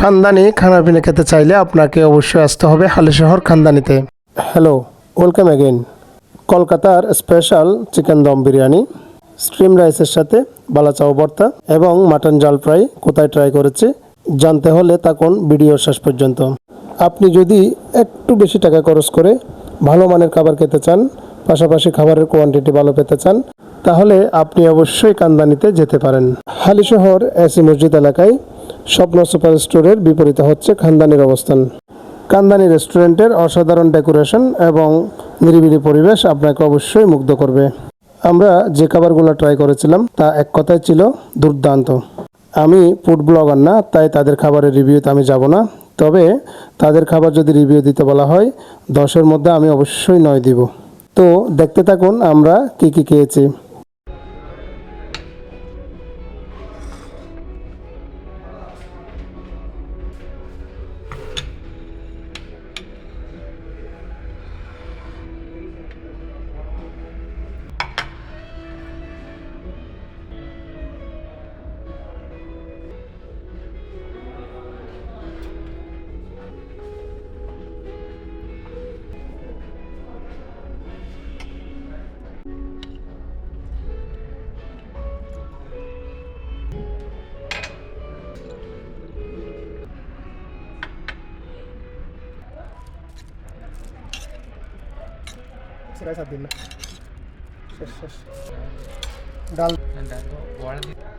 খানদানি খানাপিনা খেতে চাইলে আপনাকে অবশ্যই আসতে হবে হালিশহর খানদানিতে। হ্যালো ওয়েলকাম অ্যাগেন কলকাতার special chicken dum biryani stream রাইসের সাথে বালাচাও ভর্তা এবং মাটন জাল ফ্রাই কোথায় ট্রাই করেছি, জানতে হলে তখন ভিডিও শেষ পর্যন্ত। আপনি যদি একটু বেশি টাকা খরচ করে ভালো মানের খাবার খেতে চান, পাশাপাশি খাবারের কোয়ান্টিটি ভালো পেতে চান, তাহলে আপনি অবশ্যই কান্দানিতে যেতে পারেন। হালিশহর এসি মসজিদ এলাকায় স্বপ্ন সুপার স্টোরের বিপরীতে হচ্ছে খানদানির অবস্থান। কান্দানি রেস্টুরেন্টের অসাধারণ ডেকোরেশন এবং নিরিবিলি পরিবেশ আপনাকে অবশ্যই মুগ্ধ করবে। আমরা যে খাবারগুলো ট্রাই করেছিলাম, তা এক কথায় ছিল দুর্দান্ত। আমি ফুড ব্লগার না, তাই তাদের খাবারের রিভিউতে আমি যাব না। তবে তাদের খাবার যদি রিভিউ দিতে বলা হয়, দশের মধ্যে আমি অবশ্যই নয় দিব। তো দেখতে থাকুন আমরা কি কি খেয়েছি। সেটাই সাত দিন না শেষ শেষ ডাল মাংসটা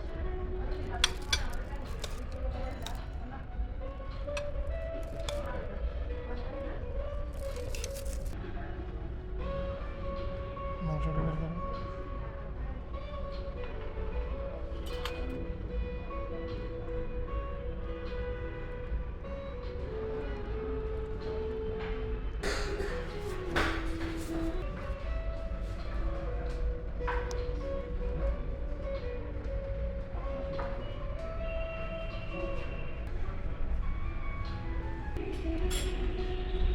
ハハハハ!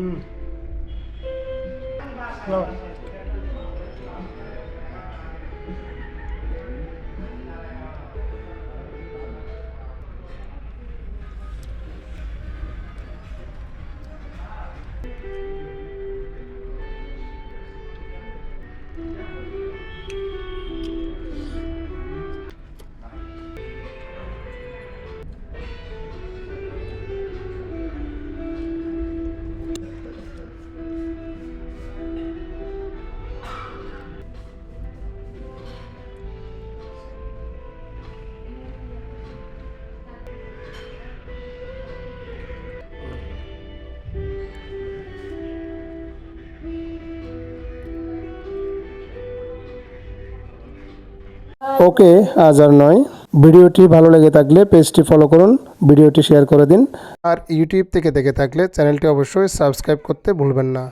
Hmm. Well. ওকে, আজ আর নয়। ভিডিওটি ভালো লেগে থাকলে পেজটি ফলো করুন, ভিডিওটি শেয়ার করে দিন। আর ইউটিউব থেকে দেখে থাকলে চ্যানেলটি অবশ্যই সাবস্ক্রাইব করতে ভুলবেন না।